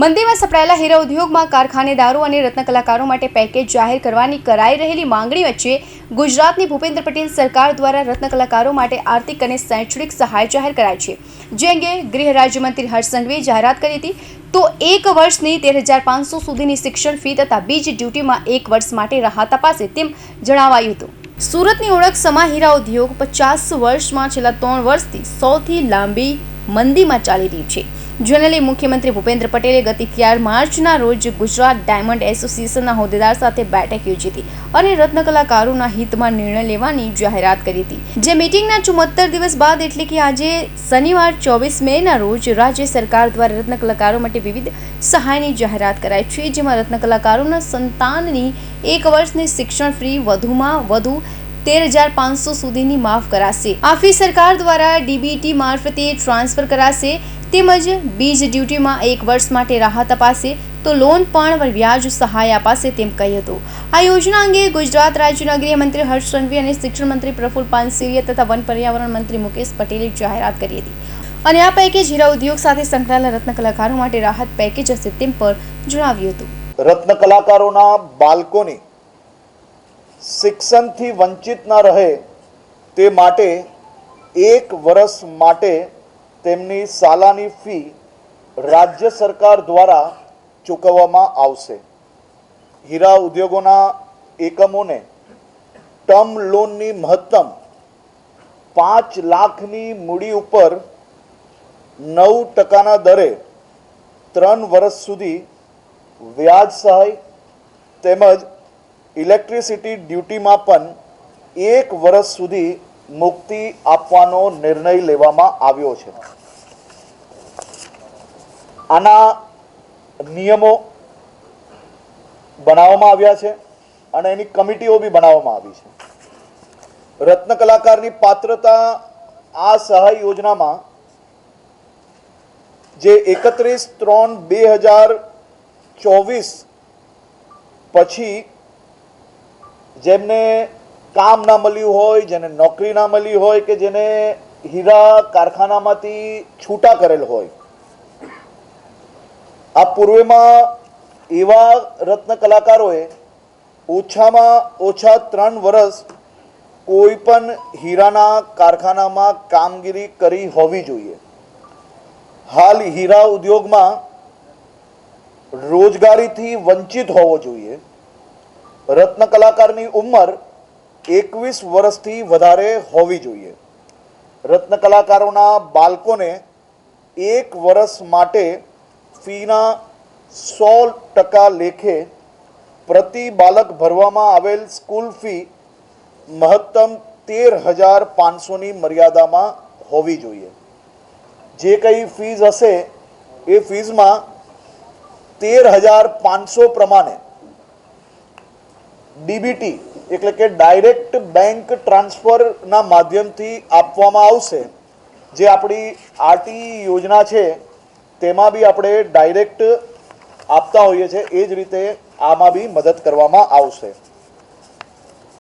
મંદીમાં સપડાયેલા હીરા ઉદ્યોગમાં કારખાનેદારો અને રત્નકલાકારો માટે પેકેજ જાહેર કરવાની કરાઈ રહેલી માંગણી વચ્ચે ગુજરાતની ભૂપેન્દ્ર પટેલ સરકાર દ્વારા રત્નકલાકારો માટે આર્થિક અને શૈક્ષણિક સહાય જાહેર કરાઈ છે. જે અંગે ગૃહ રાજ્યમંત્રી હર્ષ જાહેરાત કરી હતી, તો એક વર્ષની તેર હજાર પાંચસો સુધીની શિક્ષણ ફી તથા બીજ ડ્યુટીમાં એક વર્ષ માટે રાહત અપાશે તેમ જણાવાયું હતું. સુરતની ઓળખ સમા હીરા ઉદ્યોગ પચાસ વર્ષમાં છેલ્લા ત્રણ વર્ષથી સૌથી લાંબી મંદીમાં ચાલી રહ્યું છે. જેને મુખ્યમંત્રી ભૂપેન્દ્ર પટેલે ગત અગિયાર માર્ચના રોજ ગુજરાત ડાયમંડ એસોસિએશનના હોદ્દેદાર સાથે બેઠક યોજી હતી અને રત્ન કલાકારોના હિતમાં નિર્ણય લેવાની જાહેરાત કરી હતી. જે મિટિંગના ચુમ્મોતર દિવસ બાદ એટલે કે આજે શનિવાર ચોવીસ મેના રોજ રાજ્ય સરકાર દ્વારા રત્ન કલાકારો માટે વિવિધ સહાયની જાહેરાત કરાઈ છે, જેમાં રત્ન કલાકારોના સંતાનની એક વર્ષની શિક્ષણ ફી વધુમાં વધુ તેર હજાર પાંચસો સુધીની માફ કરાશે. આ ફી સરકાર દ્વારા ડીબીટી મારફતે ટ્રાન્સફર કરાશે તેમજ બીજ ડ્યુટીમાં એક વર્ષ માટે રાહત અપાશે તો લોન પણ વ્યાજ સહાય અપાશે તેમ કહ્યું હતું. આ યોજના અંગે ગુજરાત રાજ્યના ગૃહમંત્રી હર્ષ સંઘવી અને શિક્ષણ મંત્રી પ્રફુલ પાનસિરિયા તથા વન પર્યાવરણ મંત્રી મુકેશ પટેલે જાહેરાત કરી હતી. અને આ પેકેજ હીરા ઉદ્યોગ સાથે સંકળાયેલા રત્ન કલાકારો માટે રાહત પેકેજ હશે તેમ પણ જણાવ્યું હતું. રત્ન કલાકારોના બાળકોની શિક્ષણથી વંચિત ના રહે તે માટે એક વર્ષ માટે તેમની સાલાની ફી રાજ્ય સરકાર દ્વારા ચૂકવવામાં આવશે. હીરા ઉદ્યોગોના એકમોને ટર્મ લોનની મહત્તમ પાંચ લાખની મૂડી ઉપર નવ ટકાના દરે ત્રણ વર્ષ સુધી વ્યાજ સહાય તેમજ ઇલેક્ટ્રિસિટી ડ્યુટીમાં પણ એક વર્ષ સુધી મુક્તિ આપવાનો નિર્ણય લેવામાં આવ્યો છે. આના નિયમો બનાવવામાં આવ્યા છે અને એની કમિટીઓ બી બનાવવામાં આવી છે. રત્ન કલાકારની પાત્રતા આ સહાય યોજનામાં જે એકત્રીસ ત્રણ બે હજાર ચોવીસ પછી જેમને કામ ના મળ્યું હોય, જેને નોકરી ના મળી હોય કે જેને હીરા કારખાનામાંથી છૂટા કરેલ હોય. આ પૂર્વેમાં એવા રત્ન કલાકારોએ ઓછામાં ઓછા ત્રણ વર્ષ કોઈ પણ હીરાના કારખાનામાં કામગીરી કરી હોવી જોઈએ. હાલ હીરા ઉદ્યોગમાં રોજગારીથી વંચિત હોવો જોઈએ. રત્ન કલાકારની ઉંમર એકવીસ વર્ષથી વધારે હોવી જોઈએ. રત્ન કલાકારોના બાળકોને એક વર્ષ માટે ફીના સો ટકા લેખે પ્રતિ બાળક ભરવામાં આવેલ સ્કૂલ ફી મહત્તમ તેર હજાર પાંચસોની મર્યાદામાં હોવી જોઈએ. જે કંઈ ફીઝ હશે એ ફીઝમાં તેર હજાર પાંચસો પ્રમાણે ડીબીટી એટલે કે ડાયરેક્ટ બેંક ટ્રાન્સફરના માધ્યમથી આપવામાં આવશે. જે આપણી આરટી યોજના છે, તેમાં બી આપણે ડાયરેક્ટ આપતા હોઈએ છીએ, એ જ રીતે આમાં બી મદદ કરવામાં આવશે.